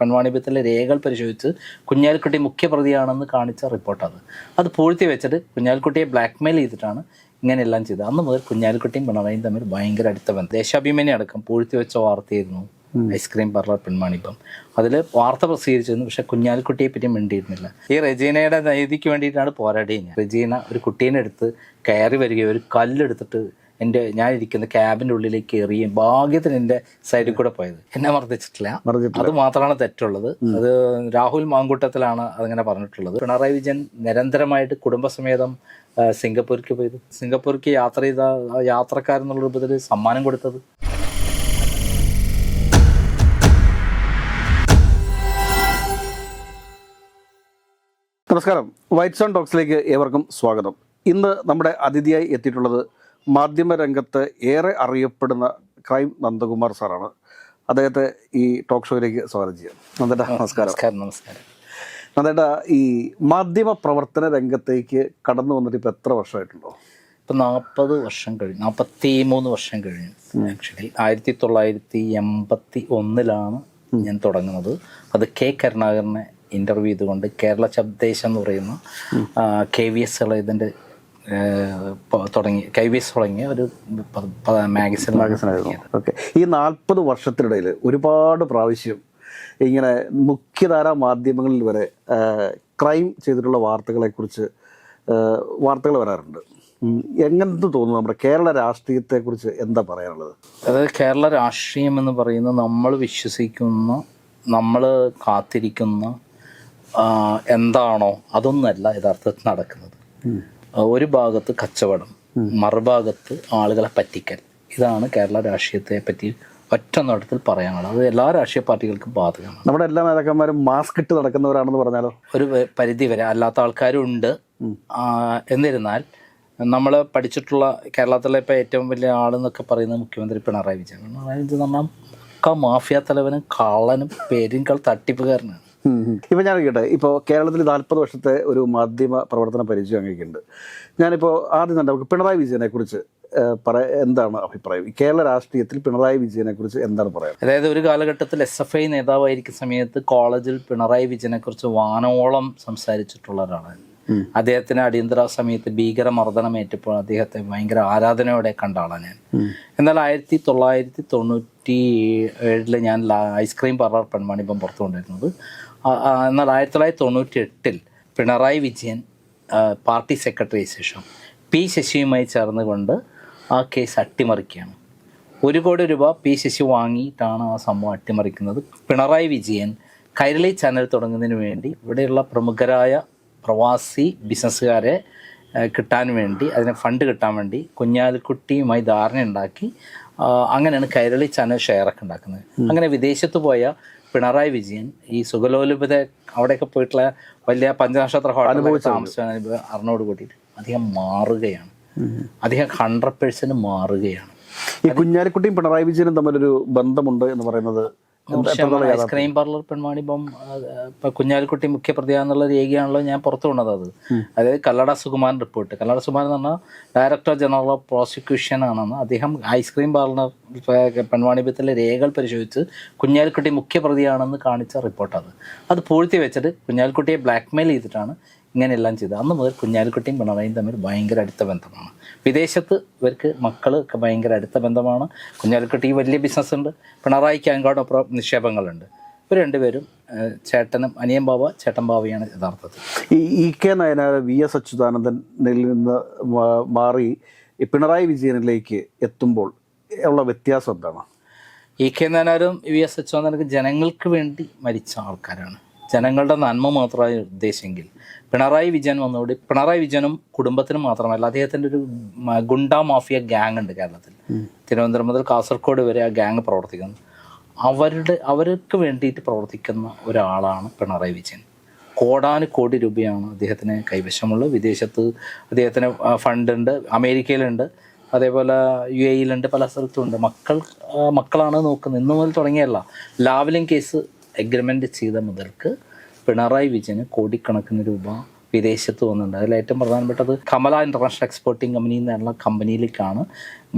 പെൺവാണിഭ്യത്തിലെ രേഖകൾ പരിശോധിച്ച് കുഞ്ഞാലിക്കുട്ടി മുഖ്യപ്രതിയാണെന്ന് കാണിച്ച റിപ്പോർട്ടാണ് അത്. പൂഴ്ത്തി വെച്ചിട്ട് കുഞ്ഞാലിക്കുട്ടിയെ ബ്ലാക്ക്മെയിൽ ചെയ്തിട്ടാണ് ഇങ്ങനെയെല്ലാം ചെയ്തത്. അന്ന് മുതൽ കുഞ്ഞാലിക്കുട്ടിയും പിണറായിയും തമ്മിൽ ഭയങ്കര അടുത്ത ബന്ധം. ദേശാഭിമാനി അടക്കം പൂഴ്ത്തി വെച്ച വാർത്തയായിരുന്നു ഐസ്ക്രീം പാർലർ പെൺമാണിപ്പം അതിൽ വാർത്ത പ്രസിദ്ധീകരിച്ചിരുന്നു പക്ഷെ കുഞ്ഞാലിക്കുട്ടിയെ പറ്റി മിണ്ടിയിരുന്നില്ല. ഈ റെജീനയുടെ നീതിക്ക് വേണ്ടിയിട്ടാണ് പോരാടിയത്. ഞാൻ റെജീന ഒരു കുട്ടീനെ എടുത്ത് കയറി വരികയോ ഒരു കല്ലെടുത്തിട്ട് എന്റെ ഞാൻ ഇരിക്കുന്ന ക്യാബിന്റെ ഉള്ളിലേക്ക് എറിയും ഭാഗ്യത്തിന് എന്റെ സൈഡിൽ കൂടെ പോയത്. എന്നെ മർദ്ദിച്ചിട്ടില്ല. അത് മാത്രമാണ് തെറ്റുള്ളത്. അത് രാഹുൽ മാങ്കൂട്ടത്തിലാണ് അതങ്ങനെ പറഞ്ഞിട്ടുള്ളത്. പിണറായി വിജയൻ നിരന്തരമായിട്ട് കുടുംബസമേതം സിംഗപ്പൂർക്ക് പോയത്. സിംഗപ്പൂർക്ക് യാത്ര ചെയ്ത യാത്രക്കാരെന്നുള്ള രൂപത്തിൽ സമ്മാനം കൊടുത്തത്. നമസ്കാരം. വൈറ്റ് സോൺ ടോക്സിലേക്ക് ഏവർക്കും സ്വാഗതം. ഇന്ന് നമ്മുടെ അതിഥിയായി എത്തിയിട്ടുള്ളത് മാധ്യമരംഗത്ത് ഏറെ അറിയപ്പെടുന്ന ക്രൈം നന്ദകുമാർ സാറാണ്. അദ്ദേഹത്തെ ഈ ടോക്ക് ഷോയിലേക്ക് സ്വാഗതം ചെയ്യാം. നന്ദേട്ട നമസ്കാരം. നമസ്കാരം നമസ്കാരം. നന്ദേട്ട ഈ മാധ്യമ പ്രവർത്തന രംഗത്തേക്ക് കടന്നു വന്നിട്ട് ഇപ്പം എത്ര വർഷമായിട്ടുണ്ടോ? ഇപ്പം നാൽപ്പത് വർഷം കഴിഞ്ഞു നാൽപ്പത്തി മൂന്ന് വർഷം കഴിഞ്ഞു ആക്ച്വലി ആയിരത്തി തൊള്ളായിരത്തി എൺപത്തി ഒന്നിലാണ് ഞാൻ തുടങ്ങുന്നത്. അത് കെ കരുണാകരനെ ഇന്റർവ്യൂ ചെയ്തുകൊണ്ട് കേരള ശബ്ദേശം എന്ന് പറയുന്ന കെ വി എസ് ഇതിന്റെ തുടങ്ങി കൈവീസ് തുടങ്ങിയ ഒരു മാഗസിൻ ഓക്കെ ഈ നാൽപ്പത് വർഷത്തിനിടയിൽ ഒരുപാട് പ്രാവശ്യം ഇങ്ങനെ മുഖ്യധാര മാധ്യമങ്ങളിൽ വരെ ക്രൈം ചെയ്തിട്ടുള്ള വാർത്തകളെക്കുറിച്ച് വാർത്തകൾ വരാറുണ്ട്. ഉം, എങ്ങനത്തെ തോന്നുന്നു? നമ്മുടെ കേരള രാഷ്ട്രീയത്തെക്കുറിച്ച് എന്താ പറയാനുള്ളത്? അതായത് കേരള രാഷ്ട്രീയം എന്ന് പറയുന്നത് നമ്മൾ വിശ്വസിക്കുന്ന നമ്മൾ കാത്തിരിക്കുന്ന എന്താണോ അതൊന്നല്ല യഥാർത്ഥത്തിൽ നടക്കുന്നത്. ഒരു ഭാഗത്ത് കച്ചവടം മറുഭാഗത്ത് ആളുകളെ പറ്റിക്കൽ. ഇതാണ് കേരള രാഷ്ട്രീയത്തെ പറ്റി ഒറ്റ നോട്ടത്തിൽ പറയാനുള്ളത്. അത് എല്ലാ രാഷ്ട്രീയ പാർട്ടികൾക്കും ബാധകമാണ്. നമ്മുടെ എല്ലാ നേതാക്കന്മാരും മാസ്ക് ഇട്ട് നടക്കുന്നവരാണെന്ന് പറഞ്ഞാലോ? ഒരു പരിധി വരെ അല്ലാത്ത ആൾക്കാരും ഉണ്ട് എന്നിരുന്നാൽ നമ്മൾ പഠിച്ചിട്ടുള്ള കേരളത്തിലെ ഇപ്പോൾ ഏറ്റവും വലിയ ആളെന്നൊക്കെ പറയുന്നത് മുഖ്യമന്ത്രി പിണറായി വിജയൻ പിണറായി വിജയൻ എന്ന് പറഞ്ഞാൽ മാഫിയ തലവനും കള്ളനും പേരിൻകൾ തട്ടിപ്പുകാരനാണ്. ഇപ്പം ഞാൻ കേട്ടെ ഇപ്പോൾ കേരളത്തിൽ നാൽപ്പത് വർഷത്തെ ഒരു മാധ്യമ പ്രവർത്തന പരിചയം അങ്ങനെയൊക്കെയുണ്ട് ഞാനിപ്പോൾ ആദ്യം തന്നെ നമുക്ക് പിണറായി വിജയനെ കുറിച്ച് പറ എന്താണ് അഭിപ്രായം? കേരള രാഷ്ട്രീയത്തിൽ പിണറായി വിജയനെ കുറിച്ച് എന്താണ് പറയാൻ? അതായത് ഒരു കാലഘട്ടത്തിൽ എസ് എഫ് ഐ നേതാവായിരിക്കുന്ന സമയത്ത് കോളേജിൽ പിണറായി വിജയനെ കുറിച്ച് വാനോളം സംസാരിച്ചിട്ടുള്ള ഒരാളാണ്. അദ്ദേഹത്തിന് അടിയന്തര സമയത്ത് ഭീകരമർദ്ദനം ഏറ്റപ്പോൾ അദ്ദേഹത്തെ ഭയങ്കര ആരാധനയോടെ കണ്ട ആളാണ് ഞാൻ. എന്നാൽ ആയിരത്തി തൊള്ളായിരത്തി തൊണ്ണൂറ്റി ഏഴിൽ ഞാൻ ഐസ്ക്രീം പാർലർ പെൺമണിപ്പം പുറത്തു കൊണ്ടിരുന്നത് ആ- ആ, എന്നാൽ ആയിരത്തി തൊള്ളായിരത്തി തൊണ്ണൂറ്റി എട്ടിൽ പിണറായി വിജയൻ പാർട്ടി സെക്രട്ടറി ശേഷം പി ശശിയുമായി ചേർന്നുകൊണ്ട് ആ കേസ് അട്ടിമറിക്കുകയാണ്. ഒരു കോടി രൂപ പി ശശി വാങ്ങിയിട്ടാണ് ആ സംഭവം അട്ടിമറിക്കുന്നത്. പിണറായി വിജയൻ കൈരളി ചാനൽ തുടങ്ങുന്നതിന് വേണ്ടി ഇവിടെയുള്ള പ്രമുഖരായ പ്രവാസി ബിസിനസ്സുകാരെ കിട്ടാൻ വേണ്ടി അതിന് ഫണ്ട് കിട്ടാൻ വേണ്ടി കുഞ്ഞാലിക്കുട്ടിയുമായി ധാരണ ഉണ്ടാക്കി അങ്ങനെയാണ് കൈരളി ചാനൽ ഷെയറൊക്കെ ഉണ്ടാക്കുന്നത്. അങ്ങനെ വിദേശത്ത് പോയ പിണറായി വിജയൻ ഈ സുഖലോലുപത അവിടെയൊക്കെ പോയിട്ടുള്ള വലിയ പഞ്ചനക്ഷത്ര ഹോട്ടലിൽ താമസിച്ച അറിഞ്ഞോട് കൂട്ടിയിട്ട് അദ്ദേഹം മാറുകയാണ്. അദ്ദേഹം ഹൺഡ്രഡ് പേഴ്സന്റ് മാറുകയാണ്. ഈ കുഞ്ഞാലിക്കുട്ടിയും പിണറായി വിജയനും തമ്മിലൊരു ബന്ധമുണ്ട് എന്ന് പറയുന്നത്? ഐസ്ക്രീം പാർലർ പെൺവാണിപ്പം ഇപ്പൊ കുഞ്ഞാലിക്കുട്ടി മുഖ്യപ്രതിയാന്നുള്ള രേഖയാണല്ലോ ഞാൻ പുറത്തു കൊണ്ടത് അത്. അതായത് കല്ലട സുകുമാരൻ റിപ്പോർട്ട്. കല്ലട സുകുമാരൻ എന്ന് പറഞ്ഞാൽ ഡയറക്ടർ ജനറൽ ഓഫ് പ്രോസിക്യൂഷൻ ആണെന്ന് അദ്ദേഹം ഐസ്ക്രീം പാർലർ പെൺവാണിഭ്യത്തിലെ രേഖകൾ പരിശോധിച്ച് കുഞ്ഞാലിക്കുട്ടി മുഖ്യപ്രതിയാണെന്ന് കാണിച്ച റിപ്പോർട്ടാണ് അത് പൂഴ്ത്തി വെച്ചിട്ട് കുഞ്ഞാലിക്കുട്ടിയെ ബ്ലാക്ക്മെയിൽ ചെയ്തിട്ടാണ് ഇങ്ങനെയെല്ലാം ചെയ്ത്. അന്ന് മുതൽ കുഞ്ഞാലിക്കുട്ടിയും പിണറായിയും തമ്മിൽ ഭയങ്കര അടുത്ത ബന്ധമാണ്. വിദേശത്ത് ഇവർക്ക് മക്കൾ ഒക്കെ ഭയങ്കര അടുത്ത ബന്ധമാണ്. കുഞ്ഞാലിക്കുട്ടി വലിയ ബിസിനസ് ഉണ്ട്. പിണറായിക്ക് അങ്ങോട്ടപ്പുറം നിക്ഷേപങ്ങളുണ്ട്. ഇവർ രണ്ടുപേരും ചേട്ടനും അനിയൻ ബാബ ചേട്ടൻ ബാബയാണ് യഥാർത്ഥത്തിൽ. ഈ E K Nayanar V S അച്യുതാനന്ദനിൽ നിന്ന് മാറി പിണറായി വിജയനിലേക്ക് എത്തുമ്പോൾ ഉള്ള വ്യത്യാസം എന്താണ്? ഇ കെ നയനാരും വി എസ് അച്യുതാനന്ദനും ജനങ്ങൾക്ക് വേണ്ടി മരിച്ച ആൾക്കാരാണ്. ജനങ്ങളുടെ നന്മ മാത്രമായി ഉദ്ദേശമെങ്കിൽ പിണറായി വിജയൻ വന്നതോടെ പിണറായി വിജയനും കുടുംബത്തിനും മാത്രമല്ല അദ്ദേഹത്തിന്റെ ഒരു ഗുണ്ട മാഫിയ ഗ്യാങ് ഉണ്ട് കേരളത്തിൽ. തിരുവനന്തപുരം മുതൽ കാസർഗോഡ് വരെ ആ ഗ്യാങ് പ്രവർത്തിക്കുന്നു. അവരുടെ അവർക്ക് വേണ്ടിയിട്ട് പ്രവർത്തിക്കുന്ന ഒരാളാണ് പിണറായി വിജയൻ. കോടാന് കോടി രൂപയാണ് അദ്ദേഹത്തിന് കൈവശമുള്ളത് വിദേശത്ത് അദ്ദേഹത്തിന് ഫണ്ട് ഫണ്ടുണ്ട് അമേരിക്കയിലുണ്ട് അതേപോലെ യു എയിലുണ്ട് പല സ്ഥലത്തുണ്ട് മക്കൾ മക്കളാണ് നോക്കുന്നത്. ഇന്നു മുതൽ തുടങ്ങിയല്ല ലാവലിംഗ് കേസ് എഗ്രിമെന്റ് ചെയ്ത മുതൽക്ക് പിണറായി വിജയന് കോടിക്കണക്കിന് രൂപ വിദേശത്ത് വന്നിട്ടുണ്ട്. അതിൽ ഏറ്റവും പ്രധാനപ്പെട്ടത് കമല ഇന്റർനാഷണൽ എക്സ്പോർട്ടിംഗ് കമ്പനി എന്നുള്ള കമ്പനിയിലേക്കാണ്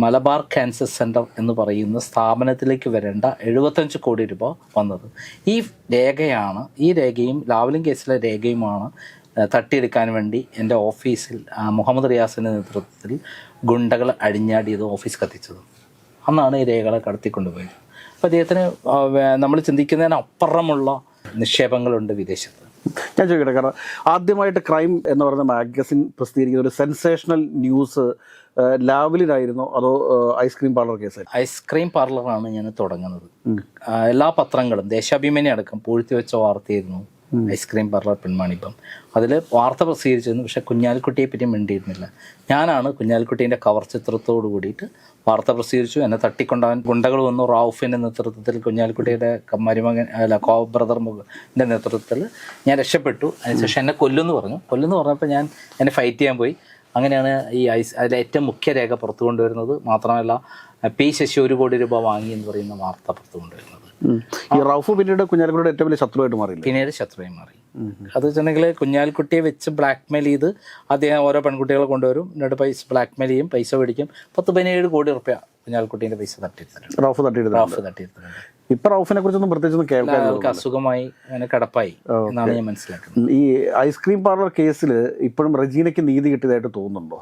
മലബാർ ക്യാൻസർ സെന്റർ എന്ന് പറയുന്ന സ്ഥാപനത്തിലേക്ക് വരേണ്ട എഴുപത്തഞ്ച് കോടി രൂപ വന്നത്. ഈ രേഖയാണ് ഈ രേഖയും ലാവലിംഗ് കേസിലെ രേഖയുമാണ് തട്ടിയെടുക്കാൻ വേണ്ടി എന്റെ ഓഫീസിൽ മുഹമ്മദ് റിയാസിന്റെ നേതൃത്വത്തിൽ ഗുണ്ടകൾ അഴിഞ്ഞാടിയത് ഓഫീസ് കത്തിച്ചത്. അന്നാണ് ഈ രേഖകളെ കടത്തിക്കൊണ്ടുപോയത്. അപ്പോൾ അദ്ദേഹത്തിന് നമ്മൾ ചിന്തിക്കുന്നതിന് അപ്പുറമുള്ള നിക്ഷേപങ്ങളുണ്ട് വിദേശത്ത്. ഞാൻ ചോദിക്കട്ടെ കാരണം ആദ്യമായിട്ട് ക്രൈം എന്ന് പറയുന്ന മാഗസിൻ പ്രസിദ്ധീകരിക്കുന്ന ഒരു സെൻസേഷണൽ ന്യൂസ് ലാവലിനായിരുന്നു അതോ ice cream parlour case ice cream പാർലറാണ് ഞാൻ തുടങ്ങുന്നത്. എല്ലാ പത്രങ്ങളും ദേശാഭിമാനി അടക്കം പൂഴ്ത്തി വെച്ച വാർത്തയായിരുന്നു ഐസ്ക്രീം പാർലർ പെൺമാണിപ്പം അതിൽ വാർത്ത പ്രസിദ്ധീകരിച്ചിരുന്നു പക്ഷേ കുഞ്ഞാലിക്കുട്ടിയെ പറ്റി മിണ്ടിയിരുന്നില്ല. ഞാനാണ് കുഞ്ഞാലിക്കുട്ടീന്റെ കവർ ചിത്രത്തോട് കൂടിയിട്ട് വാർത്ത പ്രസിദ്ധീകരിച്ചു. എന്നെ തട്ടിക്കൊണ്ടാൻ ഗുണ്ടകൾ വന്നു. റാഫിന്റെ നേതൃത്വത്തിൽ കുഞ്ഞാലിക്കുട്ടിയുടെ മരുമകൻ അല്ല കോ ബ്രദർ മുഖന്റെ നേതൃത്വത്തിൽ ഞാൻ രക്ഷപ്പെട്ടു. അതിനുശേഷം എന്നെ കൊല്ലുമെന്ന് പറഞ്ഞു. കൊല്ലുമെന്ന് പറഞ്ഞപ്പോൾ ഞാൻ എന്നെ ഫൈറ്റ് ചെയ്യാൻ പോയി. അങ്ങനെയാണ് ഈ ഐസ് അതിലെ ഏറ്റവും മുഖ്യ രേഖ പുറത്തു കൊണ്ടുവരുന്നത് മാത്രമല്ല പി ശശി ഒരു കോടി രൂപ വാങ്ങി എന്ന് പറയുന്ന വാർത്ത പുറത്തു കൊണ്ടുവരുന്നത്. ഈ റൌഫ് പിന്നീട് കുഞ്ഞാലിക്കുട്ടിയുടെ ഏറ്റവും വലിയ ശത്രുവായിട്ട് മാറി പിന്നീട് ശത്രുവായി മാറി. അത് വെച്ചിട്ടുണ്ടെങ്കിൽ കുഞ്ഞാലിക്കുട്ടിയെ വെച്ച് ബ്ലാക്ക് മെയിൽ ചെയ്ത് അദ്ദേഹം ഓരോ പെൺകുട്ടികളെ കൊണ്ടുവരും. എന്നിട്ട് പൈസ ബ്ലാക്ക് മെയിൽ ചെയ്യും പൈസ മേടിക്കും. പത്ത് പതിനേഴ് കോടി റുപ്യ കുഞ്ഞാലിക്കുട്ടീന്റെ പൈസ തട്ടിയെടുത്തിട്ടുണ്ട് റൌഫ് തട്ടിയിട്ടുണ്ട്. റൌഫ് തട്ടിയെടുത്തിട്ടുണ്ട് ഇപ്പൊ റൌഫിനെ കുറിച്ചൊന്നും പ്രത്യേകിച്ചൊന്നും കേൾക്കാൻ അസുഖമായി അങ്ങനെ കടപ്പായി എന്നാണ് ഞാൻ മനസ്സിലാക്കുന്നത്. ഈ ഐസ്ക്രീം പാർലർ കേസിൽ ഇപ്പോഴും റജീനയ്ക്ക് നീതി കിട്ടിയതായിട്ട് തോന്നുന്നുണ്ടോ?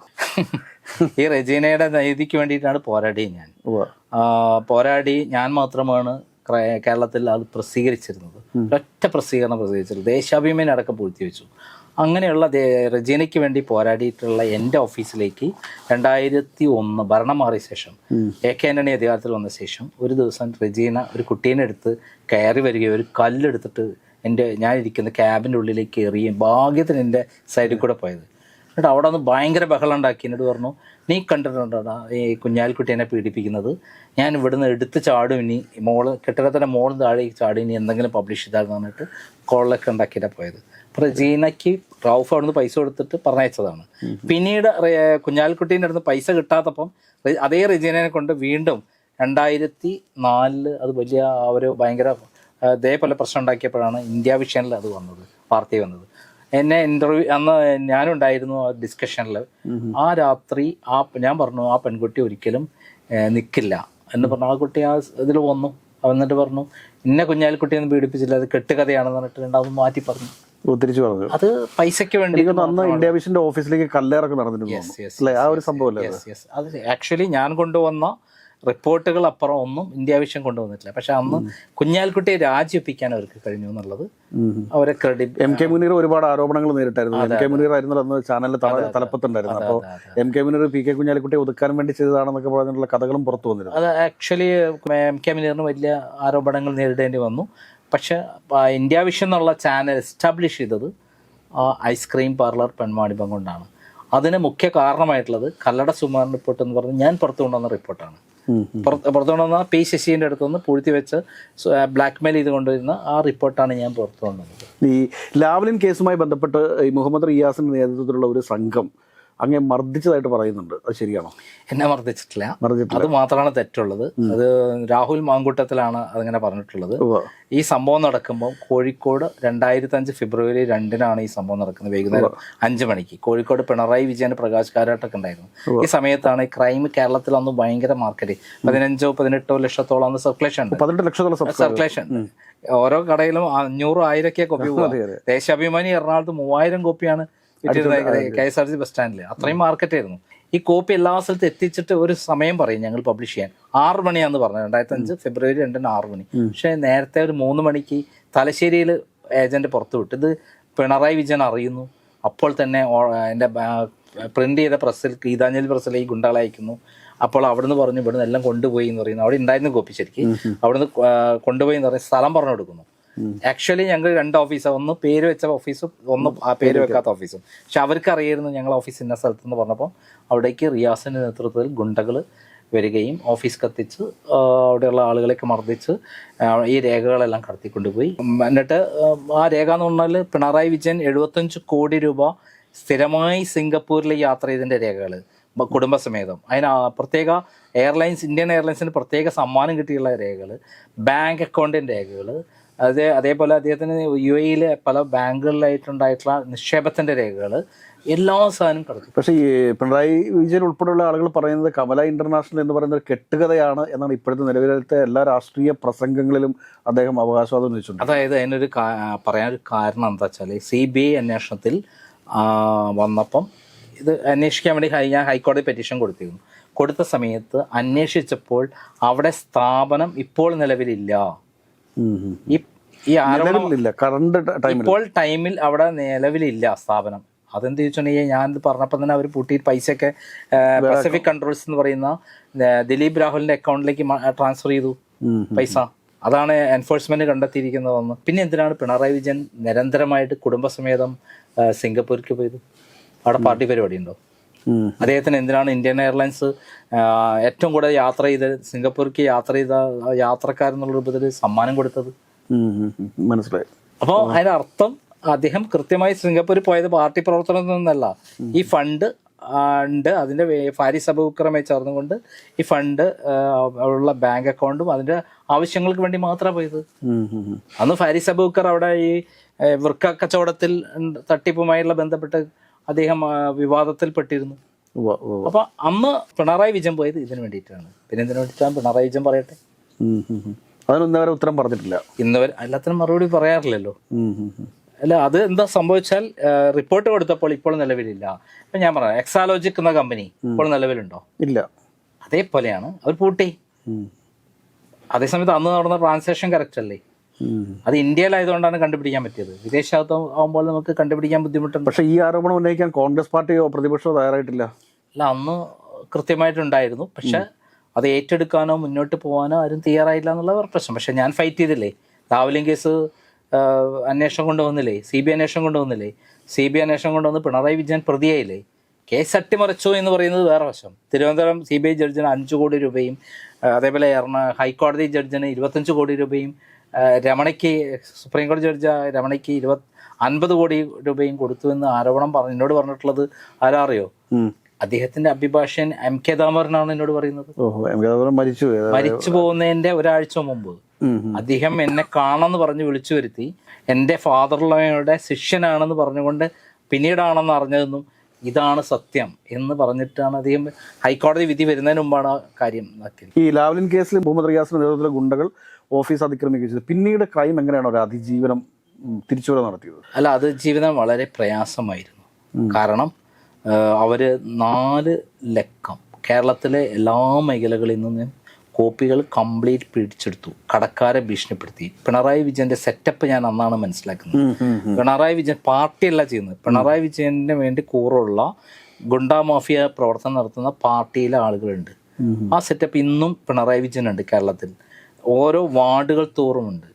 ഈ റജീനയുടെ നീതിക്ക് വേണ്ടിയിട്ടാണ് പോരാടിയത് ഞാൻ. പോരാടി ഞാൻ മാത്രമാണ് കേരളത്തിൽ അത് പ്രസിദ്ധീകരിച്ചിരുന്നത്. ഒറ്റ പ്രസിദ്ധീകരണം പ്രസിദ്ധീകരിച്ചിരുന്നത് ദേശാഭിമാനി അടക്കം പൂഴ്ത്തി വെച്ചു. അങ്ങനെയുള്ള രചനയ്ക്ക് വേണ്ടി പോരാടിയിട്ടുള്ള എന്റെ ഓഫീസിലേക്ക് രണ്ടായിരത്തി ഒന്ന് ഭരണം മാറിയ ശേഷം എ കെ ആന്റണി അധികാരത്തിൽ വന്ന ശേഷം ഒരു ദിവസം രജീന ഒരു കുട്ടീനെ എടുത്ത് കയറി വരികയും ഒരു കല്ലെടുത്തിട്ട് എന്റെ ഞാനിരിക്കുന്ന ക്യാബിന്റെ ഉള്ളിലേക്ക് എറിയും ഭാഗ്യത്തിന് എന്റെ സൈഡിൽ കൂടെ പോയത്. എന്നിട്ട് അവിടെ നിന്ന് ഭയങ്കര ബഹളം ഉണ്ടാക്കി. എന്നിട്ട് പറഞ്ഞു നീ കണ്ടിട്ടുണ്ടോടാ ഈ കുഞ്ഞാലിക്കുട്ടി എന്നെ പീഡിപ്പിക്കുന്നത്? ഞാൻ ഇവിടുന്ന് എടുത്ത് ചാടും ഇനി. മോൾ കെട്ടിടത്തിന്റെ മോൾ താഴെ ചാടും ഇനി എന്തെങ്കിലും പബ്ലിഷ് ചെയ്താൽ പറഞ്ഞിട്ട് കോളിലൊക്കെ ഉണ്ടാക്കിയിട്ടാണ് പോയത്. അപ്പോൾ റജീനയ്ക്ക് റൌഫ് അവിടുന്ന് പൈസ കൊടുത്തിട്ട് പറഞ്ഞയച്ചതാണ്. പിന്നീട് കുഞ്ഞാലിക്കുട്ടീന്റെ അടുത്ത് പൈസ കിട്ടാത്തപ്പം അതേ റജീനനെ കൊണ്ട് വീണ്ടും രണ്ടായിരത്തി നാലിൽ അത് വലിയ അവർ ഭയങ്കര ഇതേപോലെ പ്രശ്നം ഉണ്ടാക്കിയപ്പോഴാണ് ഇന്ത്യ വിഷനിൽ അത് വന്നത് വാർത്തയിൽ വന്നത്. എന്നെ ഇന്റർവ്യൂ അന്ന് ഞാനുണ്ടായിരുന്നു ആ ഡിസ്കഷനിൽ ആ രാത്രി ആ ഞാൻ പറഞ്ഞു ആ പെൺകുട്ടി ഒരിക്കലും നിൽക്കില്ല എന്ന് പറഞ്ഞു ആ കുട്ടി ആ ഇതിൽ വന്നു. എന്നിട്ട് പറഞ്ഞു ഇന്ന കുഞ്ഞാലിക്കുട്ടിയൊന്നും പീഡിപ്പിച്ചില്ല. അത് കെട്ടുകഥയാണെന്ന് പറഞ്ഞിട്ട് രണ്ടാമത് മാറ്റി പറഞ്ഞു. പറഞ്ഞു. അത് പൈസക്ക് വേണ്ടി അന്ന് ഇന്ത്യ വിഷന്റെ ഓഫീസിലേക്ക് കല്ലേറൊക്കെ അല്ലേ? ആ ഒരു സംഭവം അത്? ആക്ച്വലി ഞാൻ കൊണ്ടുവന്ന റിപ്പോർട്ടുകൾ അപ്പുറം ഒന്നും ഇന്ത്യ വിഷൻ കൊണ്ടുവന്നിട്ടില്ല. പക്ഷെ അന്ന് കുഞ്ഞാലിക്കുട്ടിയെ രാജിവെപ്പിക്കാൻ അവർക്ക് കഴിഞ്ഞു എന്നുള്ളത് അവരെ ക്രെഡിറ്റ് എം കെ മുനീർ ഒരുപാട് ആരോപണങ്ങൾ നേരിട്ടായിരുന്നു. എം കെ മുനീർ ആയിരുന്നു അന്ന് ചാനലിൽ തല- തലപ്പത്തുണ്ടായിരുന്നു അപ്പോൾ M K Muneer P K കുഞ്ഞാലിക്കുട്ടിയെ ഒതുക്കാൻ വേണ്ടി ചെയ്തതാണെന്നൊക്കെ പറഞ്ഞിട്ടുള്ള കഥകളും പുറത്തു വന്നിരുന്നു. അത് ആക്ച്വലി എം കെ മുനീറിന് വലിയ ആരോപണങ്ങൾ നേരിടേണ്ടി വന്നു. പക്ഷെ ഇന്ത്യ വിഷൻ എന്നുള്ള ചാനൽ എസ്റ്റാബ്ലിഷ് ചെയ്തത് ആ ഐസ്ക്രീം പാർലർ പെൺവാണിഭം കൊണ്ടാണ്. അതിന് മുഖ്യ കാരണമായിട്ടുള്ളത് കല്ലട സുമാറിൻ റിപ്പോർട്ട് എന്ന് പറഞ്ഞ് ഞാൻ പുറത്തു കൊണ്ടുവന്ന റിപ്പോർട്ടാണ് പുറത്ത് കൊണ്ടുവന്ന പി ശശീന്റെ അടുത്തുനിന്ന് പൂഴ്ത്തി വെച്ച് ബ്ലാക്ക് മെയിൽ ചെയ്ത് കൊണ്ടുവരുന്ന ആ റിപ്പോർട്ടാണ് ഞാൻ പുറത്തു കൊണ്ടുവന്നത് ഈ ലാവ്ലിൻ കേസുമായി ബന്ധപ്പെട്ട് ഈ മുഹമ്മദ് റിയാസിന്റെ നേതൃത്വത്തിലുള്ള ഒരു സംഘം അങ്ങേ മർദ്ദിച്ചതായിട്ട് പറയുന്നുണ്ട്. അത് ശരിയാണോ? എന്നെ മർദ്ദിച്ചിട്ടില്ല. അത് മാത്രമാണ് തെറ്റുള്ളത്. അത് രാഹുൽ മാങ്കൂട്ടത്തിലാണ് അതങ്ങനെ പറഞ്ഞിട്ടുള്ളത്. ഈ സംഭവം നടക്കുമ്പോൾ കോഴിക്കോട് രണ്ടായിരത്തി അഞ്ച് ഫെബ്രുവരി രണ്ടിനാണ് ഈ സംഭവം നടക്കുന്നത്. വൈകുന്നേരം അഞ്ചു മണിക്ക്. കോഴിക്കോട് പിണറായി വിജയൻ പ്രകാശ് കാരാട്ടൊക്കെ ഉണ്ടായിരുന്നു. ഈ സമയത്താണ് ഈ ക്രൈം കേരളത്തിൽ അന്ന് ഭയങ്കര മാർക്കറ്റ് പതിനഞ്ചോ പതിനെട്ടോ ലക്ഷത്തോളം അന്ന് സർക്കുലേഷൻ ഉണ്ട്. പതിനെട്ട് ലക്ഷത്തോളം സർക്കുലേഷൻ ഓരോ കടയിലും അഞ്ഞൂറ് ആയിരൊക്കെ കോപ്പി. ദേശാഭിമാനി എറണാകുളത്ത് മൂവായിരം കോപ്പിയാണ് K S R T C സ്റ്റാൻഡിൽ അത്രയും മാർക്കറ്റ് ആയിരുന്നു. ഈ കോപ്പി എല്ലാ സ്ഥലത്തും എത്തിച്ചിട്ട് ഒരു സമയം പറയും ഞങ്ങൾ പബ്ലിഷ് ചെയ്യാൻ. ആറ് മണിയാന്ന് പറഞ്ഞു. രണ്ടായിരത്തി അഞ്ച് ഫെബ്രുവരി രണ്ടിന് ആറ് മണി. പക്ഷേ നേരത്തെ ഒരു മൂന്ന് മണിക്ക് തലശ്ശേരിയിൽ ഏജന്റ് പുറത്തു വിട്ടു. ഇത് പിണറായി വിജയൻ അറിയുന്നു. അപ്പോൾ തന്നെ എന്റെ പ്രിന്റ് ചെയ്ത പ്രസ്സിൽ ഗീതാഞ്ജലി പ്രസ്സിൽ ഈ ഗുണ്ടകളെ അയക്കുന്നു. അപ്പോൾ അവിടുന്ന് പറഞ്ഞു ഇവിടുന്ന് എല്ലാം കൊണ്ടുപോയി എന്ന് പറയുന്നു. അവിടെ ഉണ്ടായിരുന്നു കോപ്പി ശരിക്കും. അവിടുന്ന് കൊണ്ടുപോയി എന്ന് പറഞ്ഞ് സ്ഥലം പറഞ്ഞു കൊടുക്കുന്നു. ആക്ച്വലി ഞങ്ങൾ രണ്ട് ഓഫീസാണ് ഒന്ന് പേര് വെച്ച ഓഫീസും ഒന്ന് ആ പേര് വെക്കാത്ത ഓഫീസും പക്ഷെ അവർക്ക് അറിയായിരുന്നു ഞങ്ങൾ ഓഫീസ് ഇന്ന സ്ഥലത്ത് എന്ന് പറഞ്ഞപ്പോൾ അവിടേക്ക് റിയാസിന്റെ നേതൃത്വത്തിൽ ഗുണ്ടകൾ വരികയും ഓഫീസ് കത്തിച്ച് അവിടെയുള്ള ആളുകളെയൊക്കെ മർദ്ദിച്ച് ഈ രേഖകളെല്ലാം കടത്തിക്കൊണ്ടുപോയി. എന്നിട്ട് ആ, രേഖ എന്ന് പറഞ്ഞാൽ പിണറായി വിജയൻ എഴുപത്തഞ്ച് കോടി രൂപ സ്ഥിരമായി സിംഗപ്പൂരിൽ യാത്ര ചെയ്തതിന്റെ രേഖകൾ കുടുംബസമേതം. അതിന് പ്രത്യേക എയർലൈൻസ് ഇന്ത്യൻ എയർലൈൻസിന് പ്രത്യേക സമ്മാനം കിട്ടിയുള്ള രേഖകൾ ബാങ്ക് അക്കൗണ്ടിന്റെ രേഖകൾ അതേ അതേപോലെ അദ്ദേഹത്തിന് യു എയിലെ പല ബാങ്കുകളിലായിട്ടുണ്ടായിട്ടുള്ള നിക്ഷേപത്തിന്റെ രേഖകൾ എല്ലാ സാധനവും കിടക്കും. പക്ഷേ ഈ പിണറായി വിജയൻ ഉൾപ്പെടെയുള്ള ആളുകൾ പറയുന്നത് കമല ഇന്റർനാഷണൽ എന്ന് പറയുന്ന ഒരു കെട്ടുകഥയാണ് എന്നാണ് ഇപ്പോഴത്തെ നിലവിലത്തെ എല്ലാ രാഷ്ട്രീയ പ്രസംഗങ്ങളിലും അദ്ദേഹം അവകാശവാദം ഉന്നയിച്ചിട്ടുണ്ട്. അതായത് അതിനൊരു പറയാൻ ഒരു കാരണം എന്താ വെച്ചാൽ സി ബി ഐ അന്വേഷണത്തിൽ വന്നപ്പം ഇത് അന്വേഷിക്കാൻ വേണ്ടി ഞാൻ ഹൈക്കോടതി പെറ്റീഷൻ കൊടുത്തിരുന്നു. കൊടുത്ത സമയത്ത് അന്വേഷിച്ചപ്പോൾ അവിടെ സ്ഥാപനം ഇപ്പോൾ നിലവിലില്ല. ഈ ഈ ആരോപണം നിലവിലില്ല. കറണ്ട് ടൈമിൽ ഇപ്പോൾ ടൈമിൽ അവിടെ നിലവിലില്ല സ്ഥാപനം. അതെന്ത് ചോദിച്ചിട്ടുണ്ടെങ്കിൽ ഞാൻ പറഞ്ഞപ്പോൾ തന്നെ അവർ പൂട്ടി പൈസയൊക്കെ പസഫിക് കൺട്രോൾസ് എന്ന് പറയുന്ന ദിലീപ് രാഹുലിന്റെ അക്കൗണ്ടിലേക്ക് ട്രാൻസ്ഫർ ചെയ്തു. പൈസ. അതാണ് എൻഫോഴ്സ്മെന്റ് കണ്ടെത്തിയിരിക്കുന്നതെന്ന്. പിന്നെ എന്തിനാണ് പിണറായി വിജയൻ നിരന്തരമായിട്ട് കുടുംബസമേതം സിംഗപ്പൂരിക്ക് സിംഗപ്പൂർക്ക് പോയത്? അവിടെ പാർട്ടി പരിപാടി ഉണ്ടോ. അദ്ദേഹത്തിന് എന്തിനാണ് ഇന്ത്യൻ എയർലൈൻസ് ഏറ്റവും കൂടുതൽ യാത്ര ചെയ്ത് സിംഗപ്പൂർക്ക് യാത്ര ചെയ്ത യാത്രക്കാരൻ യാത്രക്കാരെന്നുള്ള രൂപത്തിൽ സമ്മാനം കൊടുത്തത്. മനസ്സിലായി. അപ്പോൾ അതിന്റെ അർത്ഥം അദ്ദേഹം കൃത്യമായി സിംഗപ്പൂർ പോയത് പാർട്ടി പ്രവർത്തനത്തിൽ നിന്നല്ല. ഈ ഫണ്ട് ഉണ്ട്. അതിന്റെ ഫാരി ഫാരിസ് അബൂക്കറുമായി ചേർന്നുകൊണ്ട് ഈ ഫണ്ട് ഉള്ള ബാങ്ക് അക്കൗണ്ടും അതിന്റെ ആവശ്യങ്ങൾക്ക് വേണ്ടി മാത്രമാണ് പോയത്. അന്ന് ഫാരിസ് അബൂക്കർ അവിടെ ഈ വൃക്ക കച്ചവടത്തിൽ തട്ടിപ്പുമായുള്ള ബന്ധപ്പെട്ട് അദ്ദേഹം വിവാദത്തിൽപ്പെട്ടിരുന്നു. അപ്പൊ അന്ന് പിണറായി വിജയൻ പോയത് ഇതിനു വേണ്ടിയിട്ടാണ്. പിന്നെ ഇതിനു വേണ്ടിയിട്ടാണ് പിണറായി വിജയൻ പറയട്ടെ. അതിനൊന്നും അവരെ ഉത്തരം പറഞ്ഞിട്ടില്ല. ഇന്നവർ എല്ലാത്തിനും മറുപടി പറയാറില്ലല്ലോ. അല്ല അത് എന്താ സംഭവിച്ചാൽ റിപ്പോർട്ട് കൊടുത്തപ്പോൾ ഇപ്പോൾ നിലവിലില്ല. ഇപ്പൊ ഞാൻ പറയാം എക്സാലോജിക് എന്ന കമ്പനി ഇപ്പോൾ നിലവിലുണ്ടോ? ഇല്ല. അതേപോലെയാണ്. അവർ പൂട്ടി. അതേസമയത്ത് അന്ന് നടന്ന ട്രാൻസാക്ഷൻ കറക്റ്റ് അല്ലേ. അത് ഇന്ത്യയിലായതുകൊണ്ടാണ് കണ്ടുപിടിക്കാൻ പറ്റിയത്. വിദേശത്ത് ആകുമ്പോൾ നമുക്ക് കണ്ടുപിടിക്കാൻ ബുദ്ധിമുട്ടുണ്ട്. പക്ഷേ ഈ ആരോപണം ഉന്നയിക്കാൻ കോൺഗ്രസ് പാർട്ടിയോ പ്രതിപക്ഷമോ തയ്യാറായിട്ടില്ല. അല്ല അന്ന് കൃത്യമായിട്ടുണ്ടായിരുന്നു. പക്ഷെ അത് ഏറ്റെടുക്കാനോ മുന്നോട്ട് പോകാനോ ആരും തയ്യാറായില്ല എന്നുള്ള പ്രശ്നം. പക്ഷെ ഞാൻ ഫൈറ്റ് ചെയ്തില്ലേ? രാവിലെ കേസ് അന്വേഷണം കൊണ്ടുവന്നില്ലേ? സി ബി അന്വേഷണം കൊണ്ടുവന്നില്ലേ? സി ബി അന്വേഷണം കൊണ്ടുവന്ന് പിണറായി വിജയൻ പ്രതിയായില്ലേ? കേസ് അട്ടിമറിച്ചു എന്ന് പറയുന്നത് വേറെ വശം. തിരുവനന്തപുരം സി ബി ഐ ജഡ്ജിന് അഞ്ച് കോടി രൂപയും അതേപോലെ എറണാ ഹൈക്കോടതി ജഡ്ജിന് ഇരുപത്തഞ്ച് കോടി രൂപയും രമണയ്ക്ക് സുപ്രീം കോടതി ജഡ്ജ് രമണയ്ക്ക് ഇരുപത് അൻപത് കോടി രൂപയും കൊടുത്തു എന്ന് ആരോപണം പറഞ്ഞു എന്നോട് പറഞ്ഞിട്ടുള്ളത് ആരാറിയോ? അദ്ദേഹത്തിന്റെ അഭിഭാഷകൻ എം കെ ദാമറിനാണ് എന്നോട് പറയുന്നത്. മരിച്ചു. മരിച്ചു പോകുന്നതിന്റെ ഒരാഴ്ച മുമ്പ്. അദ്ദേഹം എന്നെ കാണാന്ന് പറഞ്ഞ് വിളിച്ചു വരുത്തി. എന്റെ ഫാദർലയുടെ ശിഷ്യനാണെന്ന് പറഞ്ഞുകൊണ്ട് പിന്നീടാണെന്ന് അറിഞ്ഞതെന്നും ഇതാണ് സത്യം എന്ന് പറഞ്ഞിട്ടാണ് അദ്ദേഹം ഹൈക്കോടതി വിധി വരുന്നതിന് മുമ്പാണ് കാര്യം. ഈ ലാവ്ലിൻ കേസിൽ മുഹമ്മദ് റിയാസിന്റെ നേതൃത്വത്തിലെ ഗുണ്ടകൾ ഓഫീസ് അതിക്രമിക്കുന്നത് പിന്നീട് ക്രൈം എങ്ങനെയാണ് ഒരു അതിജീവനം തിരിച്ചുവരവ് നടത്തിയത്? അല്ല അത് ജീവിതം വളരെ പ്രയാസമായിരുന്നു. കാരണം അവർ നാല് ലക്കം കേരളത്തിലെ എല്ലാ മേഖലകളിൽ നിന്നും കോപ്പികൾ കംപ്ലീറ്റ് പിടിച്ചെടുത്തു കടക്കാരെ ഭീഷണിപ്പെടുത്തി. പിണറായി വിജയന്റെ സെറ്റപ്പ് ഞാൻ അന്നാണ് മനസ്സിലാക്കുന്നത്. പിണറായി വിജയൻ പാർട്ടിയല്ല ചെയ്യുന്നത്. പിണറായി വിജയന് വേണ്ടി കൂറുള്ള ഗുണ്ടാ മാഫിയ പ്രവർത്തനം നടത്തുന്ന പാർട്ടിയിലെ ആളുകളുണ്ട്. ആ സെറ്റപ്പ് ഇന്നും പിണറായി വിജയനുണ്ട് കേരളത്തിൽ. ഓരോ വാർഡുകൾ തോറുമുണ്ട്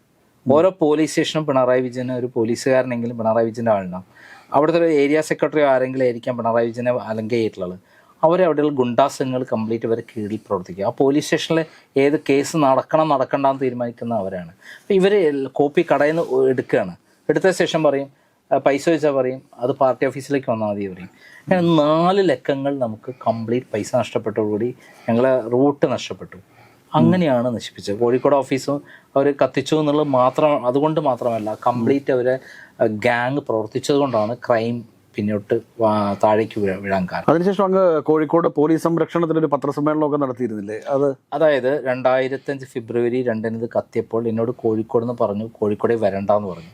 ഓരോ പോലീസ് സ്റ്റേഷനും പിണറായി വിജയന് ഒരു പോലീസുകാരനെങ്കിലും പിണറായി വിജയന്റെ ആളുണ്ടാവും അവിടുത്തെ ഒരു ഏരിയ സെക്രട്ടറി ആരെങ്കിലും ആയിരിക്കാം പിണറായി വിജയനെ അലങ്കയായിട്ടുള്ളത് ചെയ്തിട്ടുള്ളത് അവരെ ഗുണ്ടാസംഘങ്ങൾ കംപ്ലീറ്റ് ഇവരെ കീഴിൽ പ്രവർത്തിക്കുക. ആ പോലീസ് സ്റ്റേഷനിൽ ഏത് കേസ് നടക്കണം നടക്കണ്ടെന്ന് തീരുമാനിക്കുന്ന അവരാണ്. അപ്പോൾ ഇവർ കോപ്പി കടയിൽ നിന്ന് എടുക്കുകയാണ്. എടുത്ത ശേഷം പറയും പൈസ വെച്ചാൽ പറയും അത് പാർട്ടി ഓഫീസിലേക്ക് വന്നാൽ മതി പറയും. അങ്ങനെ നാല് ലക്കങ്ങൾ നമുക്ക് കംപ്ലീറ്റ് പൈസ നഷ്ടപ്പെട്ടതോടുകൂടി ഞങ്ങളെ റൂട്ട് നഷ്ടപ്പെട്ടു. അങ്ങനെയാണ് നശിപ്പിച്ചത്. കോഴിക്കോട് ഓഫീസും അവർ കത്തിച്ചു എന്നുള്ളത് മാത്രം അതുകൊണ്ട് മാത്രമല്ല കംപ്ലീറ്റ് അവരെ ഗ്യാങ് പ്രവർത്തിച്ചത് കൊണ്ടാണ് ക്രൈം പിന്നോട്ട് താഴേക്ക് വിഴാൻ കാരണം. അതിനുശേഷം അങ്ങ് കോഴിക്കോട് പോലീസ് സംരക്ഷണത്തിന് ഒരു പത്രസമ്മേളനമൊക്കെ നടത്തിയിരുന്നില്ലേ? അത് അതായത് രണ്ടായിരത്തഞ്ച് ഫെബ്രുവരി രണ്ടിന് ഇത് കത്തിയപ്പോൾ എന്നോട് കോഴിക്കോട് എന്ന് പറഞ്ഞു കോഴിക്കോടെ വരണ്ടെന്ന് പറഞ്ഞു.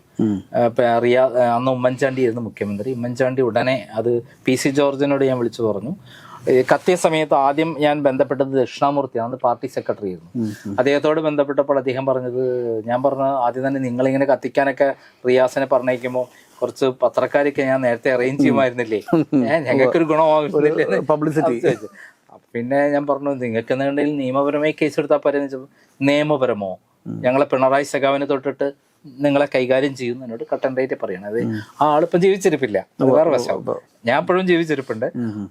റിയാ അന്ന് ഉമ്മൻചാണ്ടി ആയിരുന്നു മുഖ്യമന്ത്രി. ഉമ്മൻചാണ്ടി ഉടനെ അത് പി സി ജോർജിനോട് ഞാൻ വിളിച്ചു പറഞ്ഞു. കത്തിയ സമയത്ത് ആദ്യം ഞാൻ ബന്ധപ്പെട്ടത് ദക്ഷിണാമൂർത്തിയാണ് പാർട്ടി സെക്രട്ടറി ആയിരുന്നു. അദ്ദേഹത്തോട് ബന്ധപ്പെട്ടപ്പോൾ അദ്ദേഹം പറഞ്ഞത് ഞാൻ പറഞ്ഞ ആദ്യം തന്നെ നിങ്ങളിങ്ങനെ കത്തിക്കാനൊക്കെ റിയാസിനെ പറഞ്ഞേക്കുമ്പോൾ കുറച്ച് പത്രക്കാരൊക്കെ ഞാൻ നേരത്തെ അറേഞ്ച് ചെയ്യുമായിരുന്നില്ലേ? ഞങ്ങൾക്കൊരു ഗുണമാകുന്നില്ലേ പബ്ലിസിറ്റി പിന്നെ ഞാൻ പറഞ്ഞു നിങ്ങൾക്ക് എന്നുണ്ടെങ്കിൽ നിയമപരമായി കേസ് എടുത്താൽ നിയമപരമോ? ഞങ്ങളെ പിണറായി സഖാവിനെ തൊട്ടിട്ട് നിങ്ങളെ കൈകാര്യം ചെയ്യും എന്ന് എന്നോട് കട്ടൻ റേറ്റ് പറയണം. അത് ആ ആളിപ്പം ജീവിച്ചിരിപ്പില്ല. അത് വേറെ വശം ഞാൻ എപ്പോഴും ജീവിച്ചിരിപ്പുണ്ട്.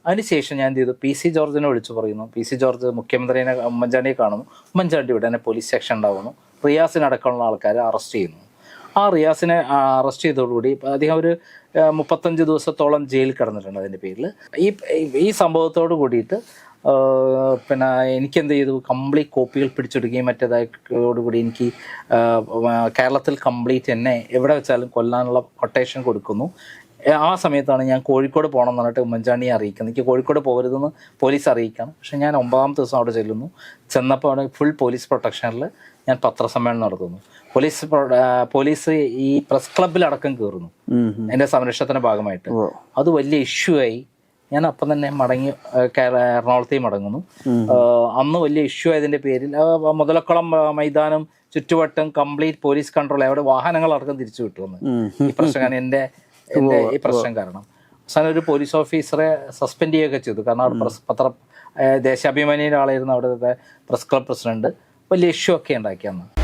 അതിനുശേഷം ഞാൻ എന്ത് ചെയ്തു? പി സി ജോർജിനെ വിളിച്ചു പറയുന്നു. പി സി ജോർജ് മുഖ്യമന്ത്രിനെ ഉമ്മൻചാണ്ടിയെ കാണുന്നു. ഉമ്മൻചാണ്ടി ഉടനെ പോലീസ് സെക്ഷൻ ഉണ്ടാവുന്നു. റിയാസിനടക്കമുള്ള ആൾക്കാരെ അറസ്റ്റ് ചെയ്യുന്നു. ആ റിയാസിനെ അറസ്റ്റ് ചെയ്തതോടുകൂടി അദ്ദേഹം ഒരു മുപ്പത്തഞ്ച് ദിവസത്തോളം ജയിലിൽ കിടന്നിട്ടുണ്ട് അതിന്റെ പേരിൽ. ഈ ഈ സംഭവത്തോട് കൂടിയിട്ട് പിന്നെ എനിക്ക് എന്ത് ചെയ്തു? കംപ്ലീറ്റ് കോപ്പികൾ പിടിച്ചെടുക്കുകയും മറ്റേതായോടുകൂടി എനിക്ക് കേരളത്തിൽ കംപ്ലീറ്റ് എന്നെ എവിടെ വെച്ചാലും കൊല്ലാനുള്ള കൊട്ടേഷൻ കൊടുക്കുന്നു. ആ സമയത്താണ് ഞാൻ കോഴിക്കോട് പോകണം എന്ന് പറഞ്ഞിട്ട് ഉമ്മൻചാണ്ടിയെ അറിയിക്കുന്നത്. എനിക്ക് കോഴിക്കോട് പോകരുതെന്ന് പോലീസ് അറിയിക്കണം. പക്ഷെ ഞാൻ ഒമ്പതാമത്തെ ദിവസം അവിടെ ചെല്ലുന്നു. ചെന്നപ്പോൾ അവിടെ ഫുൾ പോലീസ് പ്രൊട്ടക്ഷനിൽ ഞാൻ പത്രസമ്മേളനം നടത്തുന്നു. പോലീസ് പോലീസ് ഈ പ്രസ് ക്ലബിലടക്കം കയറുന്നു. എന്റെ സംരക്ഷണത്തിന്റെ ഭാഗമായിട്ട്. അത് വലിയ ഇഷ്യൂ ആയി. ഞാൻ അപ്പം തന്നെ മടങ്ങി എറണാകുളത്തേക്ക് മടങ്ങുന്നു. അന്ന് വലിയ ഇഷ്യൂ ആയതിന്റെ പേരിൽ മുതലക്കുളം മൈതാനം ചുറ്റുവട്ടം കംപ്ലീറ്റ് പോലീസ് കൺട്രോൾ അവിടെ വാഹനങ്ങൾ അടക്കം തിരിച്ചു കിട്ടുമെന്ന്. ഈ പ്രശ്നം കാരണം എന്റെ എന്റെ ഈ പ്രശ്നം കാരണം. അവസാനം ഒരു പോലീസ് ഓഫീസറെ സസ്പെൻഡ് ചെയ്യുകയൊക്കെ ചെയ്തു. കാരണം അവിടെ പ്രസ് പത്ര ദേശാഭിമാനിയുടെ ആളായിരുന്നു അവിടുത്തെ പ്രസ് ക്ലബ് പ്രസിഡന്റ്. വലിയ ഇഷ്യൂ ഒക്കെ ഉണ്ടാക്കിയെന്ന്